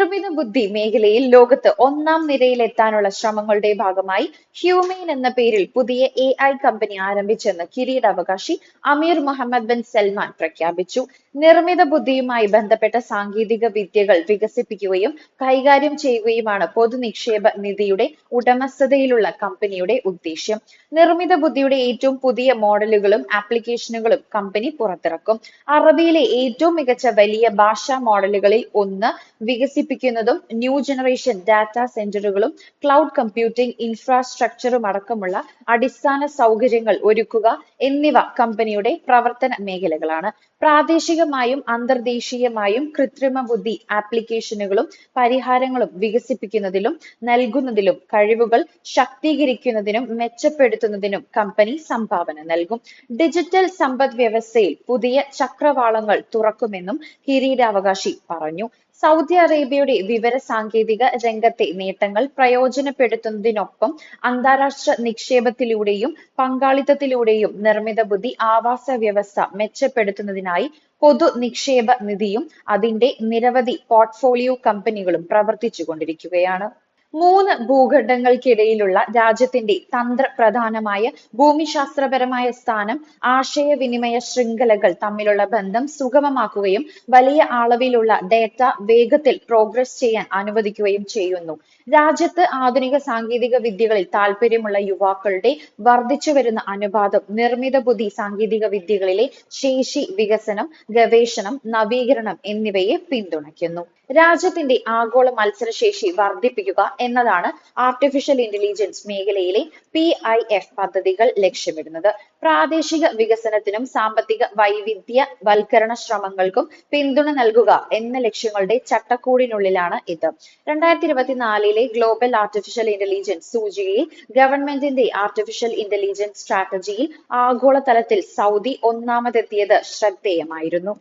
നിർമ്മിത ബുദ്ധി മേഖലയിൽ ലോകത്ത് ഒന്നാം നിരയിലെത്താനുള്ള ശ്രമങ്ങളുടെ ഭാഗമായി ഹ്യൂമെയിൻ എന്ന പേരിൽ പുതിയ എ ഐ കമ്പനി ആരംഭിച്ചെന്ന് കിരീടാവകാശി അമീർ മുഹമ്മദ് ബിൻ സൽമാൻ പ്രഖ്യാപിച്ചു. നിർമ്മിത ബുദ്ധിയുമായി ബന്ധപ്പെട്ട സാങ്കേതിക വിദ്യകൾ വികസിപ്പിക്കുകയും കൈകാര്യം ചെയ്യുകയുമാണ് പൊതുനിക്ഷേപ നിധിയുടെ ഉടമസ്ഥതയിലുള്ള കമ്പനിയുടെ ഉദ്ദേശ്യം. നിർമ്മിത ബുദ്ധിയുടെ ഏറ്റവും പുതിയ മോഡലുകളും ആപ്ലിക്കേഷനുകളും കമ്പനി പുറത്തിറക്കും. അറബിയിലെ ഏറ്റവും മികച്ച വലിയ ഭാഷാ മോഡലുകളിൽ ഒന്ന് വികസിപ്പിക്കുന്നതും ന്യൂ ജനറേഷൻ ഡാറ്റാ സെന്ററുകളും ക്ലൗഡ് കമ്പ്യൂട്ടിംഗ് ഇൻഫ്രാസ്ട്രക്ചറും അടക്കമുള്ള അടിസ്ഥാന സൗകര്യങ്ങൾ ഒരുക്കുക എന്നിവ കമ്പനിയുടെ പ്രവർത്തന മേഖലകളാണ്. പ്രാദേശികമായും അന്തർദേശീയമായും കൃത്രിമ ബുദ്ധി ആപ്ലിക്കേഷനുകളും പരിഹാരങ്ങളും വികസിപ്പിക്കുന്നതിലും നൽകുന്നതിലും കഴിവുകൾ ശാക്തീകരിക്കുന്നതിനും മെച്ചപ്പെടുത്തുന്നതിനും കമ്പനി സംഭാവന നൽകും. ഡിജിറ്റൽ സമ്പദ് വ്യവസ്ഥയിൽ പുതിയ ചക്രവാളങ്ങൾ തുറക്കുമെന്നും കിരീടാവകാശി പറഞ്ഞു. സൗദി അറേബ്യയുടെ വിവര സാങ്കേതിക രംഗത്തെ നേട്ടങ്ങൾ പ്രയോജനപ്പെടുത്തുന്നതിനൊപ്പം അന്താരാഷ്ട്ര നിക്ഷേപത്തിലൂടെയും പങ്കാളിത്തത്തിലൂടെയും നിർമ്മിത ബുദ്ധി ആവാസ വ്യവസ്ഥ മെച്ചപ്പെടുത്തുന്നതിനായി പൊതു നിക്ഷേപ നിധിയും അതിന്റെ നിരവധി പോർട്ട്ഫോളിയോ കമ്പനികളും പ്രവർത്തിച്ചുകൊണ്ടിരിക്കുകയാണ്. മൂന്ന് ഭൂഖണ്ഡങ്ങൾക്കിടയിലുള്ള രാജ്യത്തിന്റെ തന്ത്രപ്രധാനമായ ഭൂമിശാസ്ത്രപരമായ സ്ഥാനം ആശയവിനിമയ ശൃംഖലകൾ തമ്മിലുള്ള ബന്ധം സുഗമമാക്കുകയും വലിയ അളവിലുള്ള ഡേറ്റ വേഗത്തിൽ പ്രോഗ്രസ് ചെയ്യാൻ അനുവദിക്കുകയും ചെയ്യുന്നു. രാജ്യത്ത് ആധുനിക സാങ്കേതിക വിദ്യകളിൽ താല്പര്യമുള്ള യുവാക്കളുടെ വർദ്ധിച്ചു വരുന്ന അനുപാതം നിർമ്മിത ബുദ്ധി സാങ്കേതിക വിദ്യകളിലെ ശേഷി വികസനം ഗവേഷണം നവീകരണം എന്നിവയെ പിന്തുണയ്ക്കുന്നു. രാജ്യത്തിന്റെ ആഗോള മത്സരശേഷി വർദ്ധിപ്പിക്കുക എന്നതാണ് ആർട്ടിഫിഷ്യൽ ഇന്റലിജൻസ് മേഖലയിലെ പി ഐ എഫ് പദ്ധതികൾ ലക്ഷ്യമിടുന്നത്. പ്രാദേശിക വികസനത്തിനും സാമ്പത്തിക വൈവിധ്യ വൽക്കരണ ശ്രമങ്ങൾക്കും പിന്തുണ നൽകുക എന്ന ലക്ഷ്യങ്ങളുടെ ചട്ടക്കൂടിനുള്ളിലാണ് ഇത്. രണ്ടായിരത്തി ഇരുപത്തിനാലിലെ ഗ്ലോബൽ ആർട്ടിഫിഷ്യൽ ഇന്റലിജൻസ് സൂചികയിൽ ഗവൺമെന്റിന്റെ ആർട്ടിഫിഷ്യൽ ഇന്റലിജൻസ് സ്ട്രാറ്റജിയിൽ ആഗോളതലത്തിൽ സൗദി ഒന്നാമതെത്തിയത് ശ്രദ്ധേയമായിരുന്നു.